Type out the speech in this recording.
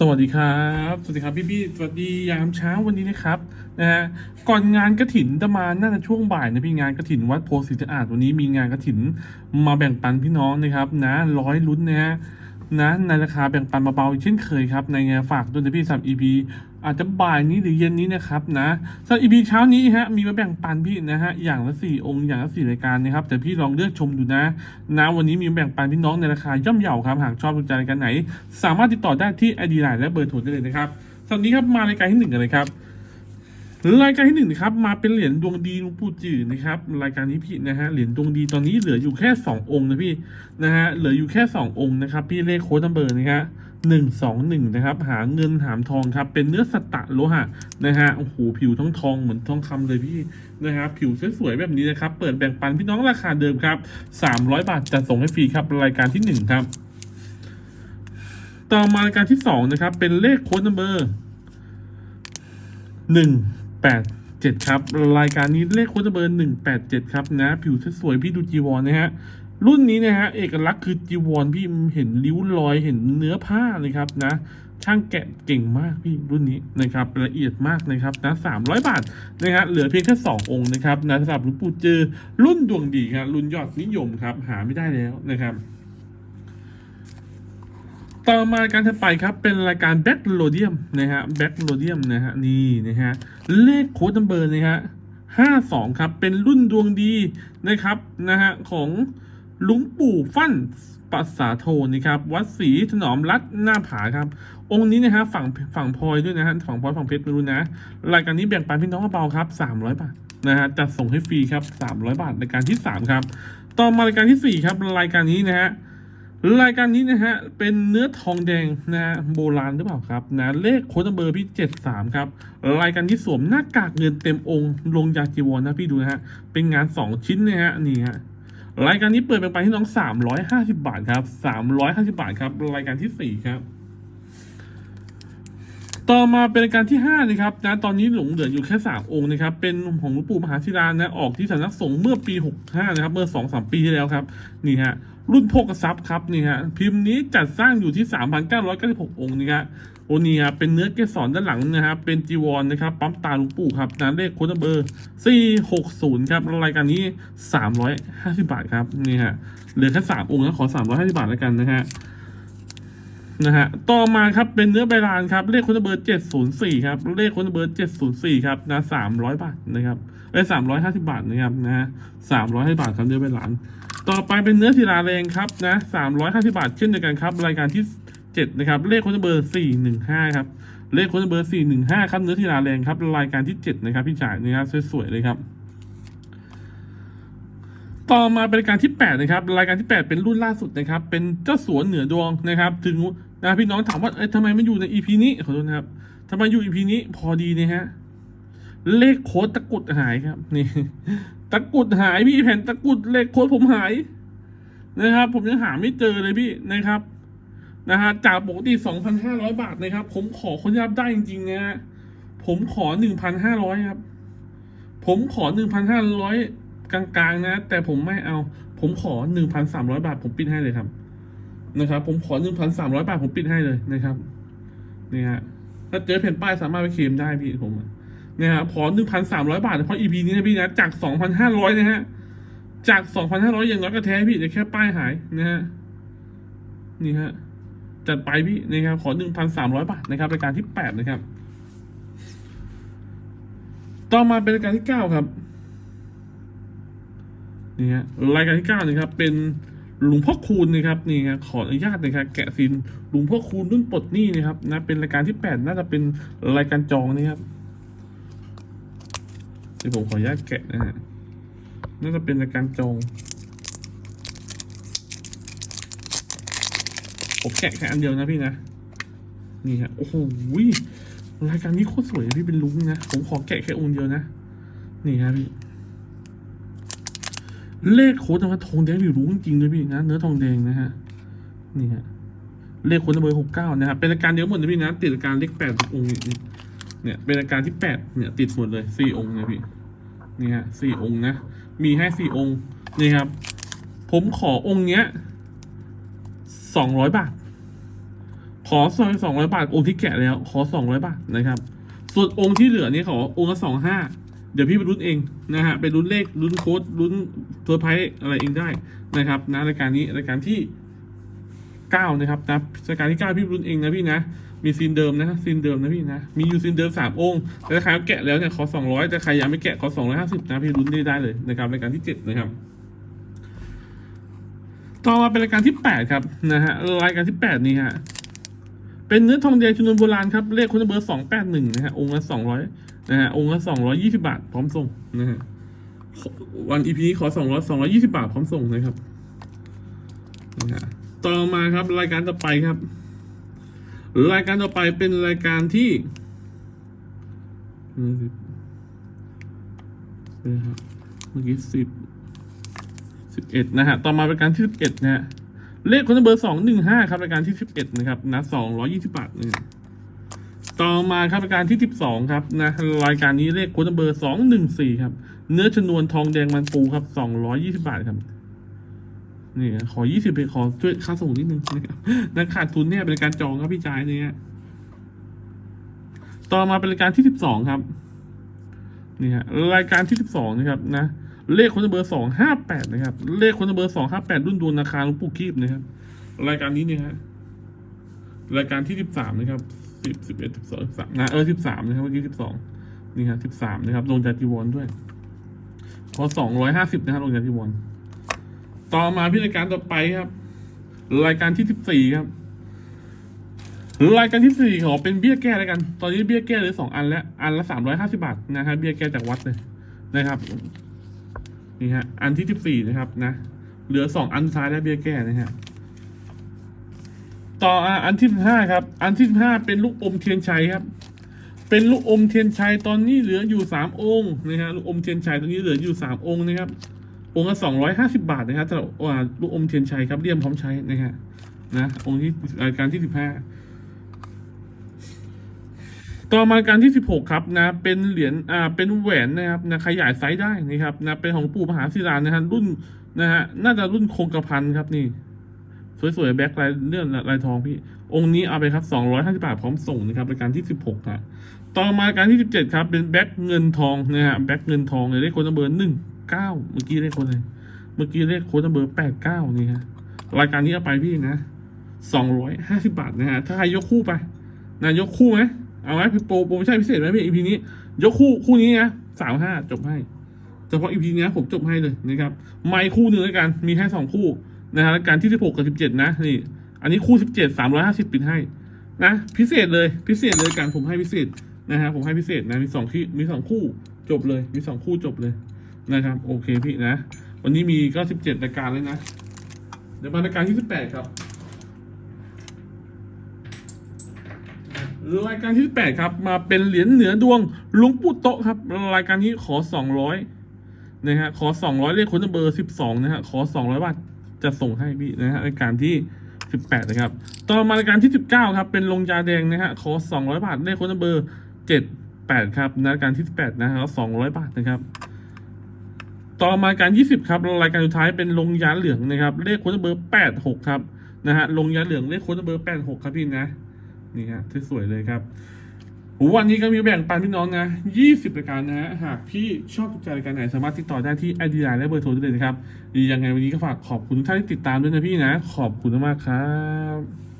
สวัสดีครับ สวัสดีครับพี่พี่สวัสดียามเช้าวันนี้นะครับนะฮะก่อนงานกระถินจะมาน่าจะช่วงบ่ายนะพี่งานกระถินวัดโพธิ์ศรีสะอาดวันนี้มีงานกระถินมาแบ่งปันพี่น้องนะครับนะร้อยลุ้นนะฮะ นะในราคาแบ่งปันเบาๆเช่นเคยครับ ในงานฝากด้วยนะพี่สำหรับ EP อาจจะบ่ายนี้หรือเย็นนี้นะครับนะสำหรับ EP เช้านี้ฮะมีมาแบ่งปันพี่นะฮะอย่างละสี่องค์อย่างละสี่รายการนะครับแต่พี่ลองเลือกชมดูนะนะวันนี้มีแบ่งปันพี่น้องในราคาย่อมเยาครับหากชอบถูใจรายการไหน สามารถติดต่อได้ที่ไอดีไลน์และเบอร์โทรได้เลยนะครับสำหรับนี้ครับมารายการที่หนึ่งกันเลยครับ รายการที่หนึ่งนะครับมาเป็นเหรียญดวงดีหลวงปู่จืดนะครับ รายการนี้พี่นะฮะเหรียญดวงดีตอนนี้เหลืออยู่แค่สององค์นะพี่นะฮะเหลืออยู่แค่สององค์นะครับ พี่เลขโค้ดนัมเบอร์นะฮะหนึ่งสองหนึ่งนะครับ หาเงินหามทองครับ เป็นเนื้อสตะโลหะนะฮะโอ้โหผิวท้องทองเหมือนทองคำเลยพี่นะครับผิวสวยๆแบบนี้นะครับ เปิดแบ่งปันพี่น้องราคาเดิมครับสามร้อยบาทจะส่งให้ฟรีครับรายการที่หนึ่งครับ ต่อมารายการที่สองนะครับ เป็นเลขโค้ดนัมเบอร์หนึ่ง แปดเจ็ดครับ รายการนี้เลขโค้ดนัมเบอร์หนึ่งแปดเจ็ดครับนะ ผิวสวยพี่ดูจีวรนนะฮะ รุ่นนี้นะฮะ เอกลักษณ์คือจีวรพี่เห็นริ้วรอยเห็นเนื้อผ้าเลยครับนะช่างแกะเก่งมากพี่รุ่นนี้นะครับละเอียดมากนะครับนะสามร้อยบาทนะฮะเหลือเพียงแค่สององค์นะครับนะสำหรับหลวงปู่เจอรุ่นดวงดีครับรุ่นยอดนิยมครับหาไม่ได้แล้วนะครับ ต่อมาการถัดไปครับเป็นรายการแบ็กโลเดียมนะฮะแบ็กโลเดียมนะฮะนี่นะฮะเลขโค้ดนัมเบอร์นะฮะห้าสองครับเป็นรุ่นดวงดีนะครับนะฮะของลุงปู่ฟั่นปัสสาโทนะครับวัดศรีถนอมรัตหน้าผาครับ องค์นี้นะฮะฝั่งฝั่งพลอยด้วยนะฮะฝั่งพลอยฝั่งเพชรไม่รู้นะรายการนี้แบ่งปันพี่น้องกระเบาครับสามร้อยบาทนะฮะจัดส่งให้ฟรีครับสามร้อยบาทรายการที่สามครับ ต่อมารายการที่สี่ครับรายการนี้นะฮะ รายการนี้นะฮะเป็นเนื้อทองแดงนะฮะโบราณหรือเปล่าครับนะเลขโค้ดนัมเบอร์พี่เจ็ดสามครับรายการที่สวมหน้ากากเงินเต็มองค์ลงยาจีวรนะพี่ดูนะฮะเป็นงานสองชิ้นนะฮะนี่ฮะรายการนี้เปิดไปไปที่น้องสามร้อยห้าสิบาทครับสามร้อยห้าสิบาทครับ รายการที่สี่ครับ ต่อมาเป็นรายการที่ห้านะครับนะตอนนี้หลงเหลืออยู่แค่สามองค์นะครับ เป็นของหลวงปู่มหาศิลานะออกที่สำนักสงฆ์เมื่อปีหกห้านะครับ เมื่อสองสามปีที่แล้วครับ นี่ฮะ รุ่นโภกทรัพย์ครับนี่ฮะพิมพ์นี้จัดสร้างอยู่ที่สามพันเก้าร้อยเก้าสิบหกองค์นี่ฮะโอนี่ฮะเป็นเนื้อเกสรด้านหลังนะฮะเป็นจีวรนะครับปั๊มตาลวงปู่ครับนะเลขโค้ดเบอร์สี่หกศูนย์ครับรายการนี้สามร้อยห้าสิบาทครับนี่ฮะเหลือแค่สามองค์นะขอสามร้อยห้าสิบาทแล้วกันนะฮะนะฮะต่อมาครับเป็นเนื้อใบลานครับเลขคุณเบอร์เจ็ดศูนย์สี่ครับเลขคุณเบอร์เจ็ดศูนย์สี่ครับนะสามร้อยบาทนะครับเอ้สามร้อยห้าสิบาทนะครับนะฮะสามร้อยห้าบาทครับเนื้อใบลาน ต่อไปเป็นเนื้อศิลาแรงครับนะสามร้อยห้าสิบาทเช่นเดียวกันครับ รายการที่เจ็ดนะครับ เลขคุณเบอร์สี่หนึ่งห้าครับ เลขคุณเบอร์สี่หนึ่งห้าครับ เนื้อศิลาแรงครับ รายการที่เจ็ดนะครับ พี่จ่ายนะครับสวยๆเลยครับต่อมาเป็นรายการที่ 8 นะครับ รายการที่ 8 เป็นรุ่นล่าสุดนะครับ เป็นเจ้าสัวเหนือดวงนะครับ ถึงนะพี่น้องถามว่าเอ้ยทำไมไมันอยู่ใน EP นี้ขอโทษนะครับทำไมอยู่ EP นี้พอดีนะฮะ เลขโค้ดตะกุดหายครับ นี่ะกุดหายพี่แผ่นตะกุดเลขโค้ดผมหายนะครับ ผมยังหาไม่เจอเลยพี่นะครับนะฮะจากปกติ 2,500 บาทนะครับ ผมขอคนยับได้จริงๆนะฮะผมขอ 1,500 ครับ ผมขอ 1,500 กลางๆ นะ แต่ผมไม่เอา ผมขอ 1,300 บาท ผมปิดให้เลยครับ นะครับ ผมขอ 1,300 บาท ผมปิดให้เลยนะครับ นี่ฮะ ถ้าเจอแผ่นป้ายสามารถไปเคลมได้พี่ผม อะเนี่ยฮะขอ1,300บาทเพราะ EP นี้นะพี่นะ จาก2,500นะฮะ จาก2,500อย่างน้อยก็แท้พี่แต่แค่ป้ายหายนะฮะ นี่ฮะ จัดไปพี่นะครับขอ1,300บาทนะครับรายการที่8นะครับ ต่อมาเป็นรายการที่9ครับนี่ฮะรายการที่เก้านะครับ เป็นหลวงพ่อคูณนะครับนี่ครับขออนุญาตนะครับแกะซินหลวงพ่อคูณรุ่นปลดหนี้นะครับนะเป็นรายการที่แปดน่าจะเป็นรายการจองนะครับ ดี๋ยวผมขออนุญาตแกะนะฮะน่าจะเป็นรายการจองผมแกะแค่อันเดียวนะพี่นะ นี่ฮะ โอ้โหรายการนี้โคตรสวยพี่เป็นลุงนะ ผมขอแกะแค่องค์เดียวนะ นี่ครับพี่ เลขโค้ดนะว่าทองแดงอยู่รู้จริงๆเลยพี่นะ เนื้อทองแดงนะฮะ นี่ฮะ เลขโค้ดเบอร์หกเก้านะครับเป็นรายการเดียวหมดนะพี่นะ ติดรายการเลขแปดองค์นี่ เนี่ยเป็นรายการที่แปดเนี่ยติดหมดเลยสี่องค์นะพี่นี่ฮะสี่องค์นะ มีให้สี่องค์นี่ครับ ผมขอองค์เนี้ยสองร้อยบาท ขอซอยสองร้อยบาท องค์ที่แกะแล้ว ขอสองร้อยบาทนะครับ ส่วนองค์ที่เหลือนี่ขอองค์ละสองห้าเดี๋ยวพี่ไปรุ้นเองนะฮะไปรุ้นเลขรุ้นโค้ดรุ้นเซอร์ไพรส์อะไรเองได้นะครับนะรายการนี้รายการที่เก้านะครับนะรายการที่เก้าพี่รุ้นเองนะพี่นะ มีซีนเดิมนะซีนเดิมนะพี่นะ มีอยู่ซีนเดิมสามองค์ แต่ถ้าใครแกะแล้วเนี่ยขอสองร้อยแต่ใครยังไม่แกะขอสองร้อยห้าสิบนะพี่รุ้นได้ได้เลยนะครับรายการที่เจ็ดนะครับ ต่อมาเป็นรายการที่แปดครับนะฮะรายการที่แปดนี่ฮะเป็นเนื้อทองแดงจำนวนโบราณครับเลขคนเบอร์สองแปดหนึ่งนะฮะองค์ละสองร้อยนะฮะองค์ละสองร้อยยี่สิบาท พร้อมส่งนะฮะวันอีพีนี้ขอสองร้อยสองร้อยี่สิบาทพร้อมส่งนะครับนะฮะต่อมาครับรายการต่อไปครับ รายการต่อไปเป็นรายการที่เมื่อกี้สิบสิบเอ็ดนะฮะ ต่อมาเป็นการที่สิบเอ็ดนะฮะ เลขคนเบอร์สองหนึ่งห้าครับรายการที่สิบเอ็ดนะครับนะสองร้อยี่สิบบาทนะต่อมาครับรายการที่สิบสองครับนะรายการนี้เลขคนเบอร์สองหนึ่งสี่ครับ เนื้อชนวนทองแดงมันปูครับสองร้อยี่สิบาทครับ นี่ขอยี่สิบไปขอช่วยค่าส่งนิดนึงนะครับนักขาดทุนเนี่ยเป็นการจองครับพี่จายเนี่ยต่อมาเป็นรายการที่สิบสองครับนี่ฮะรายการที่สิบสองนะครับนะเลขคนเบอร์สองห้าแปดนะครับ เลขคนเบอร์สองห้าแปดรุ่นดวงนาคารหลวงปู่คีบนะครับ รายการนี้เนี่ยฮะรายการที่สิบสามนะครับสิบสิบเอ็ดสิบสองสิบสามนะเออสิบสามนะครับเมื่อกี้สิบสองนี่ฮะสิบสามนะครับลงจากจีวรด้วย พอสองร้อยห้าสิบนะครับลงจากจีวร ต่อมาพิรายการต่อไปครับ รายการที่สิบสี่ครับ รายการที่สี่ขอเป็นเบี้ยแก้แล้วกัน ตอนนี้เบี้ยแก้เหลือสองอันแล้ว อันละสามร้อยห้าสิบาทนะครับเบี้ยแก้จากวัดเลยนะครับนี่ฮะ อันที่สิบสี่นะครับ นะ เหลือสองอันซ้ายและเบี้ยแก้นะฮะต่ออันที่สิบห้าครับ อันที่สิบห้าเป็นลูกอมเทียนชัยครับ เป็นลูกอมเทียนชัยตอนนี้เหลืออยู่สามองค์นะฮะลูกอมเทียนชัยตอนนี้เหลืออยู่สามองค์นะครับ องค์ละสองร้อยห้าสิบาทนะครับสำหรับอ่าลูกอมเทียนชัยครับเลี่ยมพร้อมใช้นะฮะนะองค์ที่รายการที่สิบห้าต่อมาการที่16ครับนะเป็นเหรียญอ่าเป็นแหวนนะครับนะขยายไซส์ได้นะครับนะเป็นของปู่มหาศิลานะฮะรุ่นนะฮะน่าจะรุ่นคงกระพันครับนี่ สวยๆแบ็คลายเลื่อนลายทองพี่ องค์นี้เอาไปครับ250บาทพร้อมส่งนะครับรายการที่16ครับต่อมาการที่17ครับเป็นแบ็คเงินทองนะฮะแบ็คเงินทองเลยเลขโค้ดเบอร์หนึ่ง เก้าเมื่อกี้เลขโค้ดเลยเมื่อกี้เลขโค้ดเบอร์แปดเก้านี่ฮะรายการนี้เอาไปพี่นะ250บาทนะฮะถ้าใครยกคู่ไปนะยกคู่ไหมเอาไหมพี่โปรโปรโมชั่นพิเศษไหมพี่อีพีนี้ ยกคู่คู่นี้นะสามห้าจบให้เฉพาะอีพีนี้ผมจบให้เลยนะครับไม่คู่หนึ่งแล้วกันมีแค่สองคู่นะฮะรายการที่สิบหกกับสิบเจ็ดนะนี่อันนี้คู่สิบเจ็ดสามร้อยห้าสิบปิดให้นะพิเศษเลยพิเศษเลยกันผมให้พิเศษนะฮะผมให้พิเศษนะมีสองที่มีสองคู่จบเลยมีสองคู่จบเลย นะครับ โอเคพี่นะ วันนี้มีก็สิบเจ็ดรายการเลยนะ เดี๋ยวมารายการที่สิบแปดครับรายการที่8ครับ มาเป็นเหรียญเหนือดวงลวงปู่โตะครับ รายการนี้ขอ200นะฮะขอ200เลขคนเบอร์12นะฮะขอ200บาทจะส่งให้พี่นะฮะรายการที่18นะครับ ต่อมารายการที่19ครับ เป็นลงยาแดงนะฮะขอ200บาทเลขคนเบอร์78ครับนะรายการที่18นะฮะ200บาทนะครับ ต่อมารายการ 20 ครับรายการสุดท้ายเป็นลงยาเหลืองนะครับ เลขคนเบอร์ 86 ครับนะฮะลงยาเหลืองเลขคนเบอร์ 86 ครับพี่นะ นี่ฮะสวยเลยครับวันนี้ก็มีแบ่งปันพี่น้องนะ 20รายการนะฮะ หากพี่ชอบใจรายการไหนสามารถติดต่อได้ที่ไอดีไลน์และเบอร์โทรได้เลยนะครับ ยังไงวันนี้ก็ฝากขอบคุณทุกท่านที่ติดตามด้วยนะพี่นะ ขอบคุณมากครับ